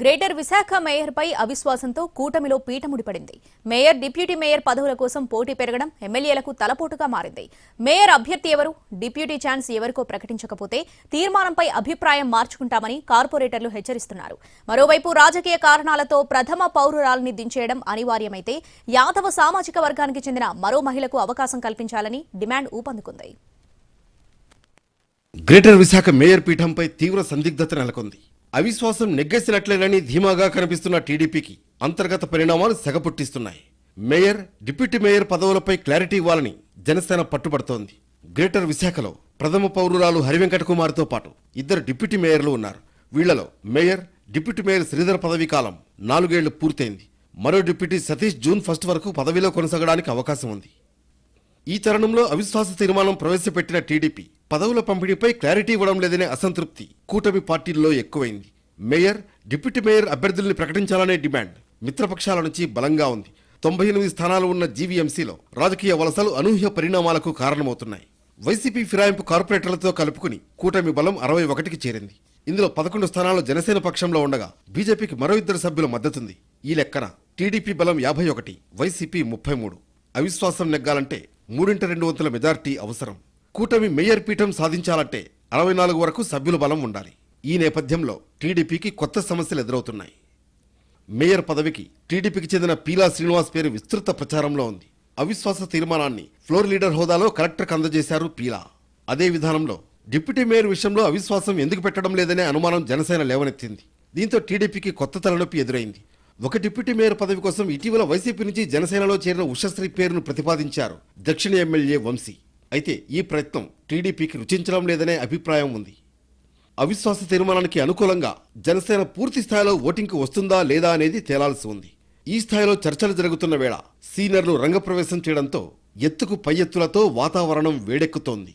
Greater Visakha మేయర్పై అవిశ్వాసంతో కూటమిలో పీటముడిపడింది mayor deputy mayor పదవుల కోసం పోటీ పెరగడం ఎమ్మెల్యేలకు తలపోటుగా మారింది. మేయర్ అభ్యర్థి ఎవరు డిప్యూటీ ఛాన్స్ ఎవరికో ప్రకటించకపోతే తీర్మానంపై అభిప్రాయం మార్చుకుంటామని కార్పొరేటర్లు హెచ్చరిస్తున్నారు. మరోవైపు రాజకీయ కారణాలతో ప్రథమ పౌరురాలని దించేయడం అనివార్యమైతే యాదవ సామాజిక వర్గానికి చెందిన మరో మహిళకు అవకాశం కల్పించాలని డిమాండ్ ఊపందుకుంది. గ్రేటర్ విశాఖ మేయర్ పీఠంపై తీవ్ర సందిగ్ధత నెలకొంది. అవిశ్వాసం నెగ్గేసినట్లేనని ధీమాగా కనిపిస్తున్న టీడీపీకి అంతర్గత పరిణామాలు సెగపుట్టిస్తున్నాయి. మేయర్ డిప్యూటీ మేయర్ పదవులపై క్లారిటీ ఇవ్వాలని జనసేన పట్టుబడుతోంది. గ్రేటర్ విశాఖలో ప్రథమ పౌరురాలు హరివెంకట కుమార్తో పాటు ఇద్దరు డిప్యూటీ మేయర్లు ఉన్నారు. వీళ్ళలో మేయర్ డిప్యూటీ మేయర్ శ్రీధర్ పదవీ కాలం నాలుగేళ్ళు పూర్తయింది. మరో డిప్యూటీ సతీష్ జూన్ ఫస్ట్ వరకు పదవిలో కొనసాగడానికి అవకాశం ఉంది. ఈ తరుణంలో అవిశ్వాస తీర్మానం ప్రవేశపెట్టిన టీడీపీ పదవుల పంపిణీపై క్లారిటీ ఇవ్వడం లేదనే అసంతృప్తి కూటమి పార్టీల్లో ఎక్కువైంది. మేయర్ డిప్యూటీ మేయర్ అభ్యర్థుల్ని ప్రకటించాలనే డిమాండ్ మిత్రపక్షాల నుంచి బలంగా ఉంది. తొంభై ఎనిమిది స్థానాలు ఉన్న జీవీఎంసీలో రాజకీయ వలసలు అనూహ్య పరిణామాలకు కారణమవుతున్నాయి. వైసీపీ ఫిరాయింపు కార్పొరేటర్లతో కలుపుకుని కూటమి బలం అరవై ఒకటికి చేరింది. ఇందులో పదకొండు స్థానాలు జనసేన పక్షంలో ఉండగా బీజేపీకి మరో ఇద్దరు సభ్యుల మద్దతుంది. ఈ లెక్కన టీడీపీ బలం యాభై ఒకటి వైసీపీ ముప్పై మూడు. అవిశ్వాసం నెగ్గాలంటే మూడింట రెండు వంతుల మెజార్టీ అవసరం. కూటమి మేయర్ పీఠం సాధించాలంటే అరవై నాలుగు వరకు సభ్యుల బలం ఉండాలి. ఈ నేపథ్యంలో టీడీపీకి కొత్త సమస్యలు ఎదురవుతున్నాయి. మేయర్ పదవికి టీడీపీకి చెందిన పీలా శ్రీనివాస్ పేరు విస్తృత ప్రచారంలో ఉంది. అవిశ్వాస తీర్మానాన్ని ఫ్లోర్ లీడర్ హోదాలో కలెక్టర్కు అందజేశారు పీలా. అదే విధానంలో డిప్యూటీ మేయర్ విషయంలో అవిశ్వాసం ఎందుకు పెట్టడం లేదనే అనుమానం జనసేన లేవనెత్తింది. దీంతో టీడీపీకి కొత్త తలనొప్పి ఎదురైంది. ఒక డిప్యూటీ మేయర్ పదవి కోసం ఇటీవల వైసీపీ నుంచి జనసేనలో చేరిన ఉషశ్రీ పేరును ప్రతిపాదించారు దక్షిణ ఎమ్మెల్యే వంశీ. అయితే ఈ ప్రయత్నం టీడీపీకి రుచించడం లేదనే అభిప్రాయం ఉంది. అవిశ్వాస తీర్మానానికి అనుకూలంగా జనసేన పూర్తి స్థాయిలో ఓటింగ్కి వస్తుందా లేదా అనేది తేలాల్సి ఉంది. ఈ స్థాయిలో చర్చలు జరుగుతున్న వేళ సీనియర్లు రంగప్రవేశం చేయడంతో ఎత్తుకు పై ఎత్తులతో వాతావరణం వేడెక్కుతోంది.